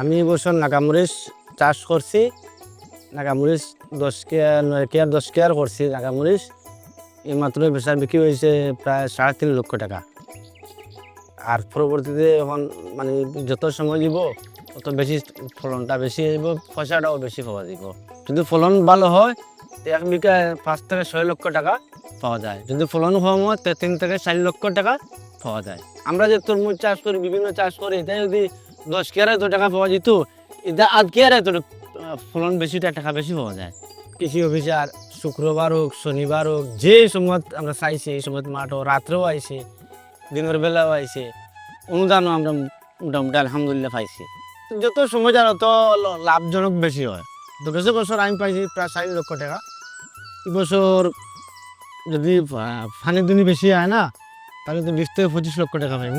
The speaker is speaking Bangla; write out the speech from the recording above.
আমি এবছর নাগামরিচ চাষ করছি। নাগামরিচ দশ কেয়ার, নয় কেয়ার, দশ কেয়ার করছি নাগামরিচ এই মাত্র বেচার বিক্রি হয়েছে প্রায় সাড়ে তিন লক্ষ টাকা। আর পরবর্তীতে এখন মানে যত সময় দিব, তত বেশি ফলনটা বেশি হইব, পয়সাটাও বেশি পাওয়া যাব যদি ফলন ভালো হয় এক বিঘায় পাঁচ থেকে ছয় লক্ষ টাকা পাওয়া যায়। যদি ফলন কম হয় তিন থেকে চার লক্ষ টাকা পাওয়া যায়। আমরা যে তরমুজ চাষ করি, বিভিন্ন চাষ করি এটা যদি দশ কেয়ারে এত টাকা পাওয়া যেত, এটা আধ কেয়ারে এত ফলন বেশি টাকা বেশি পাওয়া যায়। কৃষি অফিসার শুক্রবার হোক, শনিবার হোক, যে সময় আমরা চাইছি, এই সময় মাঠও রাত্রেও আইছে, দিনের বেলাও আইছে, অনুদানও আমরা মোটামুটি আলহামদুলিল্লাহ পাইছি। যত সময় যার তত লাভজনক বেশি হয়। তো গেছে বছর আমি পাইছি প্রায় চারি লক্ষ টাকা। এবছর যদি ফানি দুনি বেশি হয় না, তাহলে তো বিশ থেকে পঁচিশ লক্ষ টাকা পাইব।